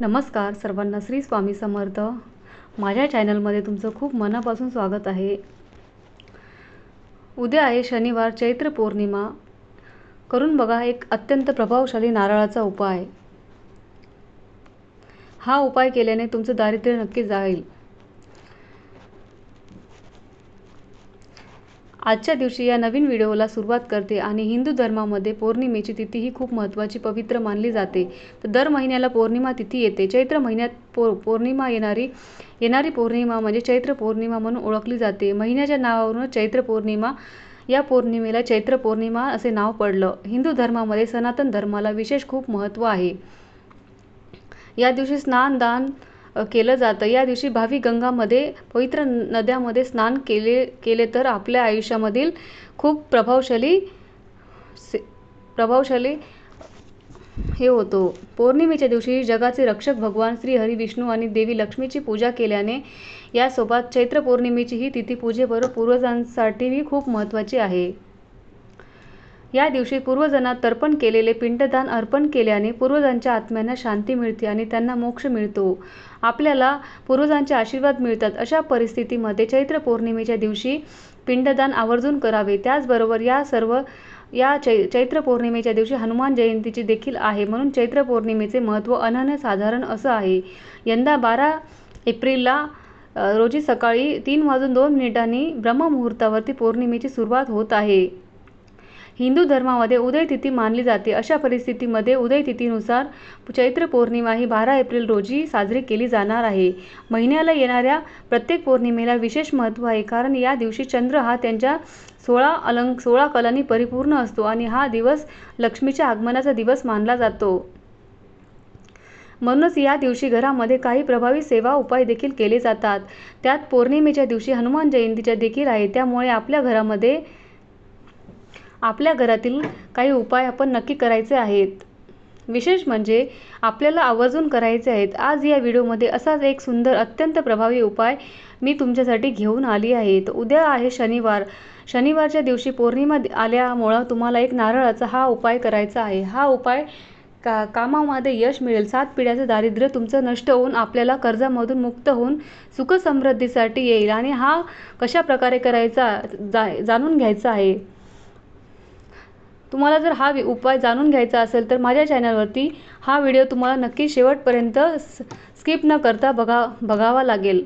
नमस्कार सर्वांना श्री स्वामी समर्थ. माझ्या चॅनलमध्ये तुमचं खूप मनापासून स्वागत आहे. उद्या आहे शनिवार चैत्र पौर्णिमा. करून बघा एक अत्यंत प्रभावशाली नारळाचा उपाय. हा उपाय केल्याने तुमचं दारिद्र्य नक्की जाईल. आजच्या दिवशी या नवीन व्हिडिओला सुरुवात करते आणि हिंदू धर्मामध्ये पौर्णिमेची तिथी ही खूप महत्त्वाची पवित्र मानली जाते. तर दर महिन्याला पौर्णिमा तिथी येते. चैत्र महिन्यात पौ पौर्णिमा येणारी येणारी पौर्णिमा म्हणजे चैत्र पौर्णिमा म्हणून ओळखली जाते. महिन्याच्या नावावरूनच चैत्र पौर्णिमा या पौर्णिमेला चैत्र पौर्णिमा असे नाव पडलं. हिंदू धर्मामध्ये सनातन धर्माला विशेष खूप महत्त्व आहे. या दिवशी स्नान दान केलं जातं. या दिवशी भावी गंगामध्ये पवित्र नद्यामध्ये स्नान केले केले तर आपल्या आयुष्यामधील खूप प्रभावशाली से प्रभावशाली हे होतो. पौर्णिमेच्या दिवशी जगाचे रक्षक भगवान श्री हरी विष्णू आणि देवी लक्ष्मीची पूजा केल्याने यासोबत चैत्र पौर्णिमेची ही तिथी पूजेबरोबर पूर्वजांसाठीही खूप महत्त्वाची आहे. या दिवशी पूर्वजांना तर्पण केलेले पिंडदान अर्पण केल्याने पूर्वजांच्या आत्म्यांना शांती मिळते आणि त्यांना मोक्ष मिळतो. आपल्याला पूर्वजांचे आशीर्वाद मिळतात. अशा परिस्थितीमध्ये चैत्र पौर्णिमेच्या दिवशी पिंडदान आवर्जून करावे. त्याचबरोबर या सर्व या चै चैत्र पौर्णिमेच्या दिवशी हनुमान जयंतीची देखील आहे. म्हणून चैत्र पौर्णिमेचे महत्त्व अनन्यसाधारण असं आहे. यंदा बारा एप्रिलला रोजी सकाळी तीन वाजून दोन मिनिटांनी ब्रह्ममुहूर्तावरती पौर्णिमेची सुरुवात होत आहे. हिंदू धर्मामध्ये उदयतिथी मानली जाते. अशा परिस्थितीमध्ये उदयतिथीनुसार चैत्र पौर्णिमा ही बारा एप्रिल रोजी साजरी केली जाणार आहे. महिन्याला येणाऱ्या प्रत्येक पौर्णिमेला विशेष महत्त्व आहे कारण या दिवशी चंद्र हा त्यांच्या सोळा अलंक सोळा कलांनी परिपूर्ण असतो आणि हा दिवस लक्ष्मीच्या आगमनाचा दिवस मानला जातो. म्हणूनच या दिवशी घरामध्ये काही प्रभावी सेवा उपाय देखील केले जातात. त्यात पौर्णिमेच्या दिवशी हनुमान जयंतीच्या देखील आहे. त्यामुळे आपल्या घरामध्ये आपल्या घरातील काही उपाय आपण नक्की करायचे आहेत. विशेष म्हणजे आपल्याला आवर्जून करायचे आहेत. आज या व्हिडिओमध्ये असाच एक सुंदर अत्यंत प्रभावी उपाय मी तुमच्यासाठी घेऊन आली आहे उद्या आहे शनिवार. शनिवारच्या दिवशी पौर्णिमा आल्यामुळं तुम्हाला एक नारळाचा हा उपाय करायचा आहे. हा उपाय का कामामध्ये यश मिळेल. सात पिढ्याचं दारिद्र्य तुमचं नष्ट होऊन आपल्याला कर्जामधून मुक्त होऊन सुखसमृद्धीसाठी येईल. आणि हा कशा प्रकारे करायचा जा जाणून घ्यायचा आहे? तुम्हाला जर हा उपाय जाणून घ्यायचा असेल तर माझ्या चॅनलवरती हा व्हिडिओ तुम्हाला नक्की शेवटपर्यंत स्किप न करता बघा बघावा लागेल.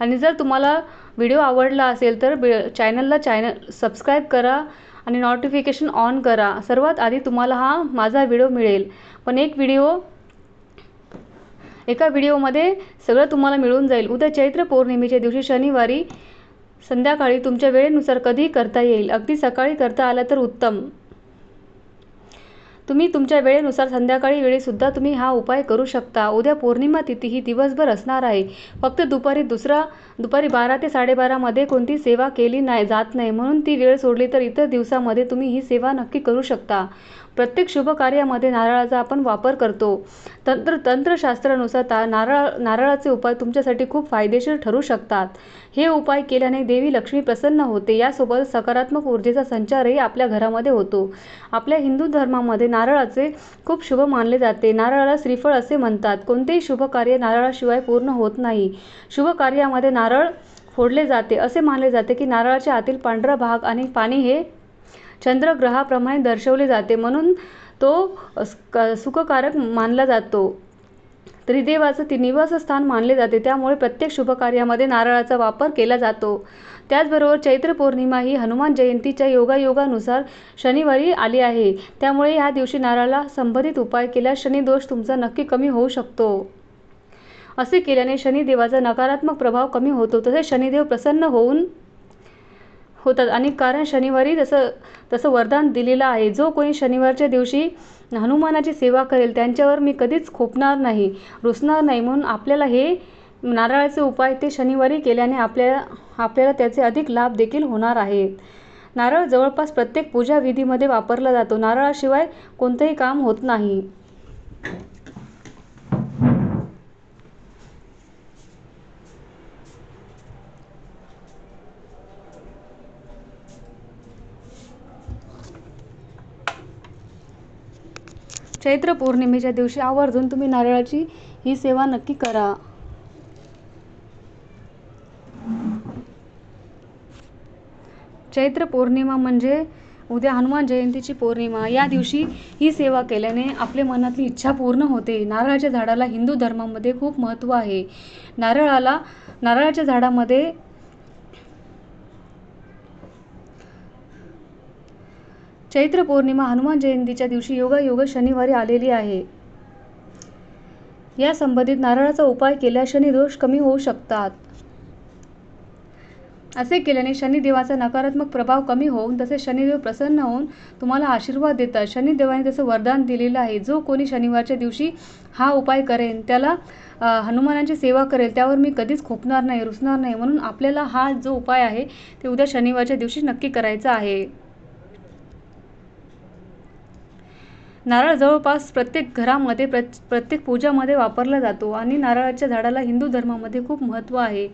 आणि जर तुम्हाला व्हिडिओ आवडला असेल तर चॅनलला चॅनल सबस्क्राईब करा आणि नोटिफिकेशन ऑन करा. सर्वात आधी तुम्हाला हा माझा व्हिडिओ मिळेल. पण एक व्हिडिओ एका व्हिडिओमध्ये सगळं तुम्हाला मिळून जाईल. उद्या चैत्र पौर्णिमेच्या दिवशी शनिवारी संध्याकाळी तुमच्या वेळेनुसार कधीही करता येईल. अगदी सकाळी करता आला तर उत्तम. तुम्ही तुमच्या वेळेनुसार संध्याकाळी वेळीसुद्धा तुम्ही हा उपाय करू शकता. उद्या पौर्णिमा तिथी ही दिवसभर असणार आहे. फक्त दुपारी दुसरा दुपारी बारा ते साडेबारामध्ये कोणती सेवा केली नाही जात नाही. म्हणून ती वेळ सोडली तर इतर दिवसामध्ये तुम्ही ही सेवा नक्की करू शकता. प्रत्येक शुभ कार्यामध्ये नारळाचा आपण वापर करतो. तंत्र तंत्रशास्त्रानुसार ता नारळ नारळाचे उपाय तुमच्यासाठी खूप फायदेशीर ठरू शकतात. हे उपाय केल्याने देवी लक्ष्मी प्रसन्न होते. यासोबत सकारात्मक ऊर्जेचा संचारही आपल्या घरामध्ये होतो. आपल्या हिंदू धर्मामध्ये नारळाचे खूप शुभ मानले जाते. नारळाला श्रीफळ असे म्हणतात. कोणतेही शुभ कार्य नारळाशिवाय पूर्ण होत नाही. शुभ कार्यामध्ये नारळ फोडले जाते. असे मानले जाते की नारळाच्या आतील पांढरा भाग आणि पाणी हे चंद्रग्रहाप्रमाणे दर्शवले जाते. म्हणून तो सुखकारक मानला जातो. त्रिदेवाचं ती निवासस्थान मानले जाते. त्यामुळे प्रत्येक शुभकार्यामध्ये नारळाचा वापर केला जातो. त्याचबरोबर चैत्र पौर्णिमा ही हनुमान जयंतीच्या योगायोगानुसार शनिवारी आली आहे. त्यामुळे या दिवशी नारळाला संबंधित उपाय केल्यास शनिदोष तुमचा नक्की कमी होऊ शकतो. असे केल्याने शनिदेवाचा नकारात्मक प्रभाव कमी होतो. तसेच शनिदेव प्रसन्न होऊन होतात. आणि कारण शनिवारी तसं तसं वरदान दिलेलं आहे. जो कोणी शनिवारच्या दिवशी हनुमानाची सेवा करेल त्यांच्यावर मी कधीच खोपणार नाही रुसणार नाही. म्हणून आपल्याला हे नारळाचे उपाय ते शनिवारी केल्याने आपल्या आपल्याला त्याचे अधिक लाभ देखील होणार आहेत. नारळ जवळपास प्रत्येक पूजा विधीमध्ये वापरला जातो. नारळाशिवाय कोणतंही काम होत नाही. चैत्र पौर्णिमेच्या दिवशी आवर्जून तुम्ही नारळाची ही सेवा नक्की करा. चैत्र पौर्णिमा म्हणजे उद्या हनुमान जयंतीची पौर्णिमा. या दिवशी ही सेवा केल्याने आपले मनातली इच्छा पूर्ण होते. नारळाच्या झाडाला हिंदू धर्मामध्ये खूप महत्त्व आहे. नारळाला नारळाच्या झाडामध्ये चैत्र पौर्णिमा हनुमान जयंतीच्या दिवशी योगायोग शनिवारी आलेली आहे. या संबंधित नारळाचा उपाय केल्यास शनिदोष कमी होऊ शकतात. असे केल्याने शनिदेवाचा नकारात्मक प्रभाव कमी होऊन तसे शनिदेव प्रसन्न होऊन तुम्हाला आशीर्वाद देतात. शनिदेवाने तसं वरदान दिलेलं आहे. जो कोणी शनिवारच्या दिवशी हा उपाय करेन त्याला हनुमानाची सेवा करेल त्यावर मी कधीच खोपणार नाही रुसणार नाही. म्हणून आपल्याला हा जो उपाय आहे ते उद्या शनिवारच्या दिवशी नक्की करायचा आहे. नारळ जवळपास प्रत्येक घरामध्ये प्र प्रत्येक पूजामध्ये वापरला जातो आणि नारळाच्या झाडाला हिंदू धर्मामध्ये खूप महत्त्व आहे.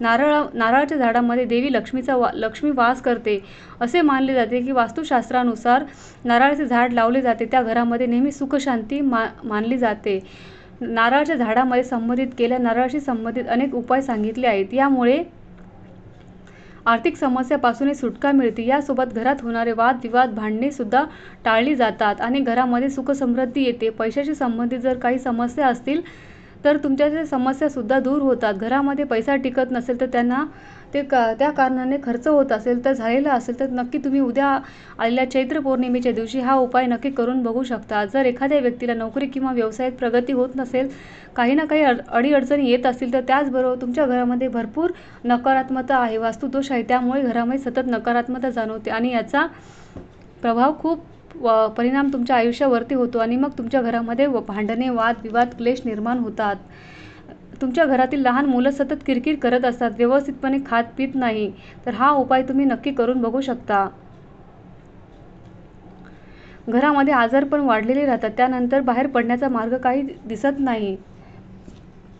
नारळ नारळाच्या झाडामध्ये देवी लक्ष्मीचा वा लक्ष्मी वास करते. असे मानले जाते की वास्तुशास्त्रानुसार नारळाचे झाड लावले जाते. त्या घरामध्ये नेहमी सुखशांती मा मानली जाते. नारळाच्या झाडामध्ये संबंधित केल्या नारळाशी संबंधित अनेक उपाय सांगितले आहेत. यामुळे आर्थिक समस्यापासूनही सुटका मिळते. यासोबत घरात होणारे वादविवाद भांडणे सुद्धा टाळली जातात आणि घरामध्ये सुखसमृद्धी येते. पैशाशी संबंधित जर काही समस्या असतील तर तुमच्या समस्यासुद्धा दूर होतात घरामध्ये पैसा टिकत नसेल तर त्यांना ते का त्या कारणाने खर्च होत असेल तर झालेला असेल तर नक्की तुम्ही उद्या आलेल्या चैत्र पौर्णिमेच्या दिवशी हा उपाय नक्की करून बघू शकता. जर एखाद्या व्यक्तीला नोकरी किंवा व्यवसायात प्रगती होत नसेल काही ना काही अड अडीअडचणी येत असतील तर त्याचबरोबर तुमच्या घरामध्ये भरपूर नकारात्मकता आहे. वास्तुदोष आहे त्यामुळे घरामध्ये सतत नकारात्मकता जाणवते आणि याचा प्रभाव खूप व परिणाम तुमच्या आयुष्यावरती होतो आणि मग तुमच्या घरामध्ये व भांडणे वाद विवाद क्लेश निर्माण होतात. तुमच्या घरातील लहान मुलं सतत किरकिर करत असतात व्यवस्थितपणे खात पित नाही. तर हा उपाय तुम्ही नक्की करून बघू शकता. घरामध्ये आजार पण वाढलेले राहतात. त्यानंतर बाहेर पडण्याचा मार्ग काही दिसत नाही.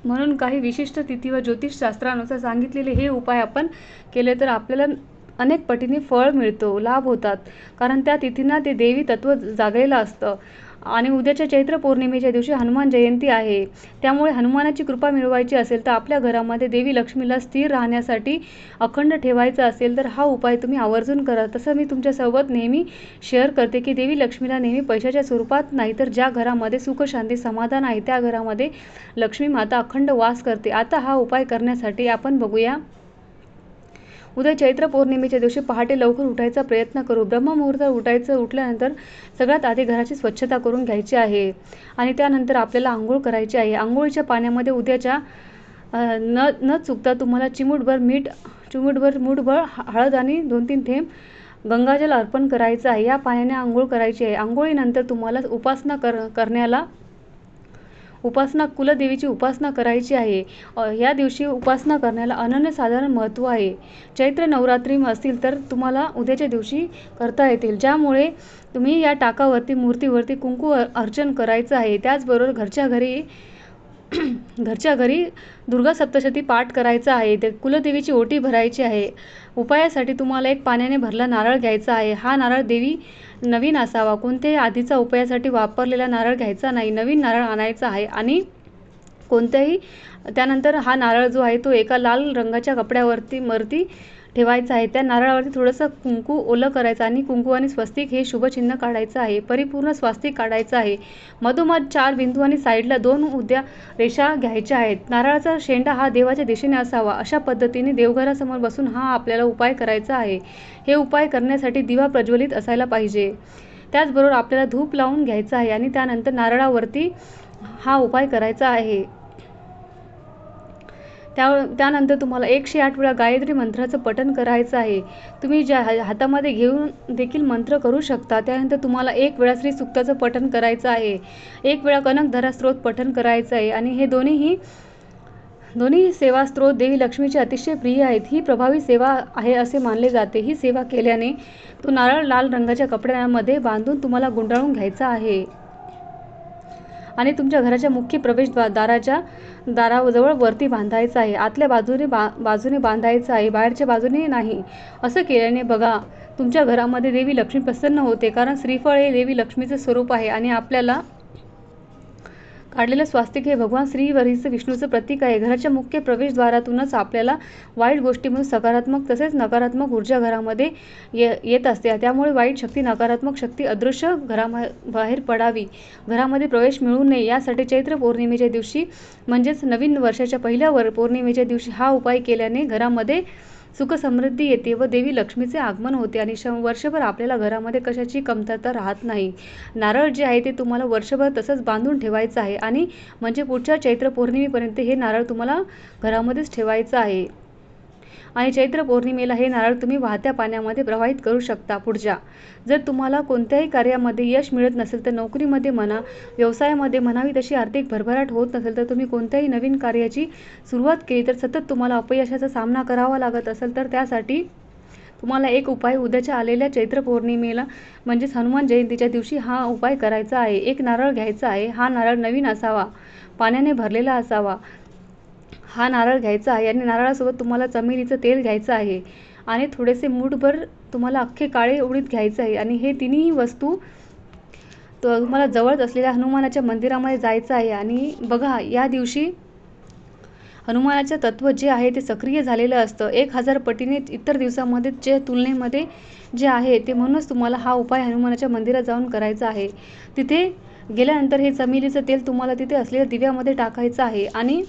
म्हणून काही विशिष्ट तिथी व ज्योतिषशास्त्रानुसार सांगितलेले हे उपाय आपण केले तर आपल्याला अनेक पटीने फळ मिळतो लाभ होतात. कारण त्या तिथींना ते देवी तत्व जागलेलं असतं. आणि उद्याच्या चैत्र पौर्णिमेच्या दिवशी हनुमान जयंती आहे. त्यामुळे हनुमानाची कृपा मिळवायची असेल तर आपल्या घरामध्ये देवी लक्ष्मीला स्थिर राहण्यासाठी अखंड ठेवायचं असेल तर हा उपाय तुम्ही आवर्जून करा. तसं मी तुमच्यासोबत नेहमी शेअर करते की देवी लक्ष्मीला नेहमी पैशाच्या स्वरूपात नाही तर ज्या घरामध्ये सुख शांती समाधान आहे त्या घरामध्ये लक्ष्मी माता अखंड वास करते. आता हा उपाय करण्यासाठी आपण बघूया उद्या चैत्र पौर्णिमेच्या दिवशी पहाटे लवकर उठायचा प्रयत्न करू. ब्रह्ममुहूर्तात उठायचं उठल्यानंतर सगळ्यात आधी घराची स्वच्छता करून घ्यायची आहे. आणि त्यानंतर आपल्याला आंघोळ करायची आहे. आंघोळीच्या पाण्यामध्ये उद्याच्या न न चुकता तुम्हाला चिमूटभर मीठ चिमूटभर मूठभर हळद आणि दोन तीन थेंब गंगाजल अर्पण करायचं आहे. या पाण्याने आंघोळ करायची आहे. आंघोळीनंतर तुम्हाला उपासना कर करण्याला उपासना कुलदेवीची उपासना करायची आहे. या दिवशी उपासना करण्याला अनन्यसाधारण महत्त्व आहे. चैत्र नवरात्री असतील तर तुम्हाला उद्याच्या दिवशी करता येतील. ज्यामुळे तुम्ही या टाकावरती मूर्तीवरती कुंकू अर्चन करायचं आहे. त्याचबरोबर घरच्या घरी घरच्या घरी दुर्गा सप्तशती पाठ करायचा आहे. ते कुलदेवीची ओटी भरायची आहे. उपायासाठी तुम्हाला एक पाण्याने भरला नारळ घ्यायचा आहे. हा नारळ देवी नवीन असावा. कोणत्याही आधीचा उपायासाठी वापरलेला नारळ घ्यायचा नाही. नवीन नारळ आणायचा आहे आणि कोणत्याही त्यानंतर हा नारळ जो आहे तो एका लाल रंगाच्या कपड्यावरती मरती ठेवायचं आहे. त्या नारळावरती थोडंसं कुंकू ओलं करायचं आणि कुंकू आणि स्वस्तिक हे शुभचिन्ह काढायचं आहे. परिपूर्ण स्वास्तिक काढायचं आहे. मधोमध चार बिंदू आणि साईडला दोन उद्या रेषा घ्यायच्या आहेत. नारळाचा शेंडा हा देवाच्या दिशेने असावा. अशा पद्धतीने देवघरासमोर बसून हा आपल्याला उपाय करायचा आहे. हे उपाय करण्यासाठी दिवा प्रज्वलित असायला पाहिजे. त्याचबरोबर आपल्याला धूप लावून घ्यायचं आहे आणि त्यानंतर नारळावरती हा उपाय करायचा आहे. त्या त्यानंतर तुम्हाला एकशे आठ वेळा गायत्री मंत्राचं पठण करायचं आहे. तुम्ही ज्या हातामध्ये घेऊन देखील मंत्र करू शकता. त्यानंतर तुम्हाला एक वेळा श्री सुक्ताचं पठण करायचं आहे. एक वेळा कनकधरा स्त्रोत पठण करायचं आहे. आणि हे दोन्हीही दोन्ही सेवा स्त्रोत देवी लक्ष्मीचे अतिशय प्रिय आहेत. ही प्रभावी सेवा आहे असे मानले जाते. ही सेवा केल्याने तो नारळ लाल रंगाच्या कपड्यांमध्ये बांधून तुम्हाला गुंडाळून घ्यायचा आहे. आणि तुमच्या घराच्या मुख्य प्रवेशद्वार दाराच्या दाराजवळ वरती बांधायचं आहे. आतल्या बाजूने बा बाजूने बांधायचं आहे. बाहेरच्या बाजूने नाही. असं केल्याने बघा तुमच्या घरामध्ये देवी लक्ष्मी प्रसन्न होते. कारण श्रीफळ हे देवी लक्ष्मीचं स्वरूप आहे आणि आपल्याला काढलेलं स्वास्तिक हे भगवान श्री वरीस विष्णूचं प्रतीक आहे. घराच्या मुख्य प्रवेशद्वारातूनच आपल्याला वाईट गोष्टीमधून सकारात्मक तसेच नकारात्मक ऊर्जा घरामध्ये ये येत असते. त्यामुळे वाईट शक्ती नकारात्मक शक्ती अदृश्य घरामा बाहेर पडावी. घरामध्ये प्रवेश मिळू नये. यासाठी चैत्र पौर्णिमेच्या दिवशी म्हणजेच नवीन वर्षाच्या पहिल्या वर पौर्णिमेच्या दिवशी हा उपाय केल्याने घरामध्ये सुख समृद्धी येते व देवी लक्ष्मीचे आगमन होते आणि श वर्षभर आपल्याला घरामध्ये कशाची कमतरता राहत नाही. नारळ जे आहे ते तुम्हाला वर्षभर तसंच बांधून ठेवायचं आहे आणि म्हणजे पुढच्या चैत्र पौर्णिमेपर्यंत हे नारळ तुम्हाला घरामध्येच ठेवायचं आहे. आणि चैत्र पौर्णिमेला हे नारळ तुम्ही वाहत्या पाण्यामध्ये प्रवाहित करू शकता पुढच्या. जर तुम्हाला कोणत्याही कार्यामध्ये यश मिळत नसेल तर नोकरीमध्ये म्हणा व्यवसायामध्ये म्हणावी तशी आर्थिक भरभराट होत नसेल तर तुम्ही कोणत्याही नवीन कार्याची सुरुवात केली तर सतत तुम्हाला अपयशाचा सामना करावा लागत असेल तर त्यासाठी तुम्हाला एक उपाय उद्याच्या आलेल्या चैत्र पौर्णिमेला म्हणजेच हनुमान जयंतीच्या दिवशी हा उपाय करायचा आहे. एक नारळ घ्यायचा आहे. हा नारळ नवीन असावा. पाण्याने भरलेला असावा. हा नारळ घ्यायचा आहे. आणि नारळासोबत तुम्हाला चमेलीचं तेल घ्यायचं आहे. आणि थोडेसे मूठभर तुम्हाला अख्खे काळे उडीद घ्यायचं आहे. आणि हे तिन्ही वस्तू तुम्हाला जवळच असलेल्या हनुमानाच्या मंदिरामध्ये जायचं आहे. आणि बघा या दिवशी हनुमानाचं तत्त्व जे आहे ते सक्रिय झालेलं असतं. एक हजार पटीने इतर दिवसामध्ये जे तुलनेमध्ये जे आहे ते म्हणूनच तुम्हाला हा उपाय हनुमानाच्या मंदिरात जाऊन करायचा आहे. तिथे गेल्यानंतर हे चमेलीचं तेल तुम्हाला तिथे असलेल्या दिव्यामध्ये टाकायचं आहे. आणि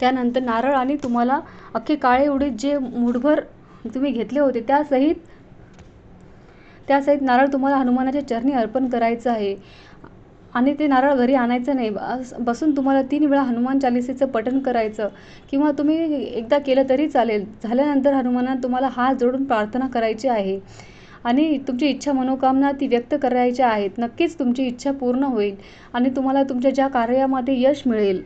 त्यानंतर नारळ आणि तुम्हाला अख्खे काळे उडीद जे मुठभर तुम्ही घेतले होते त्यासहित त्यासहित नारळ तुम्हाला हनुमानाच्या चरणी अर्पण करायचं आहे. आणि ते नारळ घरी आणायचं नाही. बसून तुम्हाला तीन वेळा हनुमान चालिसेचं पठण करायचं. किंवा तुम्ही एकदा केलं तरी चालेल. झाल्यानंतर हनुमानात तुम्हाला हात जोडून प्रार्थना करायची आहे. आणि तुमची इच्छा मनोकामना ती व्यक्त करायच्या आहेत. नक्कीच तुमची इच्छा पूर्ण होईल. आणि तुम्हाला तुमच्या ज्या कार्यामध्ये यश मिळेल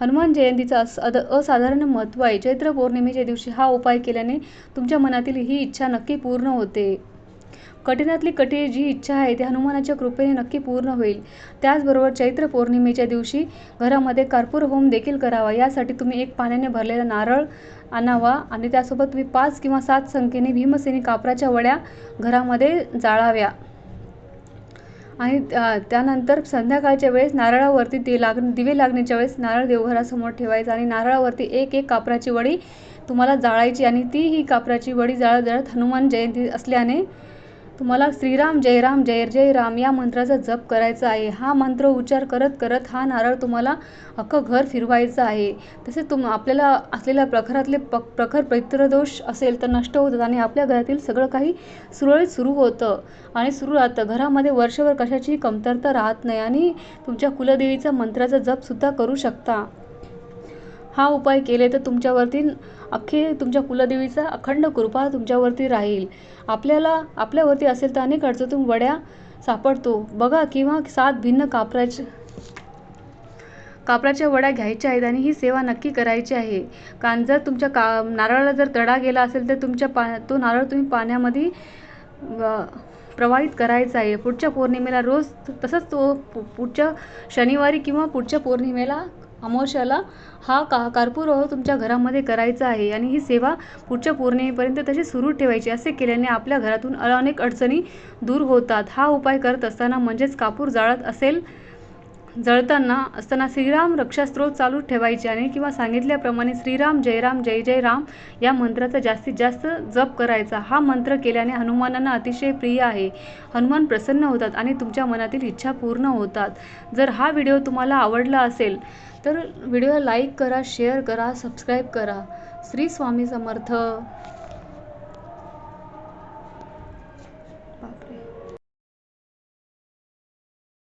हनुमान जयंतीचं अस अद असाधारण महत्त्व आहे. चैत्र पौर्णिमेच्या दिवशी हा उपाय केल्याने तुमच्या मनातील ही इच्छा नक्की पूर्ण होते. कठीणातली कठीण जी इच्छा आहे ती हनुमानाच्या कृपेने नक्की पूर्ण होईल. त्याचबरोबर चैत्र पौर्णिमेच्या दिवशी घरामध्ये कर्पूर होम देखील करावा. यासाठी तुम्ही एक पाण्याने भरलेला नारळ आणावा आणि त्यासोबत तुम्ही पाच किंवा सात संख्येने भीमसेनी कापराच्या वड्या घरामध्ये जाळाव्या. आणि त्यानंतर संध्याकाळच्या वेळेस नारळावरती ते लाग दिवे लागण्याच्या वेळेस नारळ देवघरासमोर ठेवायचा आणि नारळावरती एक एक कापराची वडी तुम्हाला जाळायची आणि ती ही कापराची वडी जाळत जाळत हनुमान जयंती असल्याने तुम्हाला श्रीराम जयराम जय जय राम या मंत्राचा जप करायचा आहे. हा मंत्र उच्चार करत करत हा नारळ तुम्हाला अख्खं घर फिरवायचं आहे. तसे तुम आपल्याला असलेल्या प्रखरातले प प्रखर पितृदोष असेल तर नष्ट होतात आणि आपल्या घरातील सगळं काही सुरळीत सुरू होतं. आणि सुरू राहतं. घरामध्ये वर्षभर कशाची कमतरता राहत नाही आणि तुमच्या कुलदेवीचा मंत्राचा जपसुद्धा करू शकता. हा उपाय केले तर तुमच्यावरती अख्खे तुमच्या कुलदेवीचा अखंड कृपा तुमच्यावरती राहील. आपल्याला आपल्यावरती असेल तर अनेक अडचणीतून वड्या सापडतो. बघा किंवा सात भिन्न कापराच्या कापराच्या वड्या घ्यायच्या आहेत आणि ही सेवा नक्की करायची आहे. कारण जर तुमच्या का नारळाला जर तडा गेला असेल तर तुमच्या पा तो नारळ तुम्ही पाण्यामध्ये प्रवाहित करायचा आहे. पुढच्या पौर्णिमेला रोज तसंच तो पुढच्या शनिवारी किंवा पुढच्या पौर्णिमेला अमावस्याला हा का कर्पूरहोम तुमच्या घरामध्ये करायचा आहे आणि ही सेवा पुढच्या पौर्णिमेपर्यंत तशी सुरू ठेवायची असे केल्याने आपल्या घरातून अनेक अडचणी दूर होतात. हा उपाय करत असताना म्हणजेच कापूर जाळत असेल जळताना असताना श्रीराम रक्षास्त्रोत चालू ठेवायचे आणि किंवा सांगितल्याप्रमाणे श्रीराम जयराम जय जय राम या मंत्राचा जास्तीत जास्त जप करायचा. हा मंत्र केल्याने हनुमानांना अतिशय प्रिय आहे. हनुमान प्रसन्न होतात आणि तुमच्या मनातील इच्छा पूर्ण होतात. जर हा व्हिडिओ तुम्हाला आवडला असेल तर व्हिडिओला लाईक करा शेअर करा सबस्क्राईब करा. श्री स्वामी समर्थ.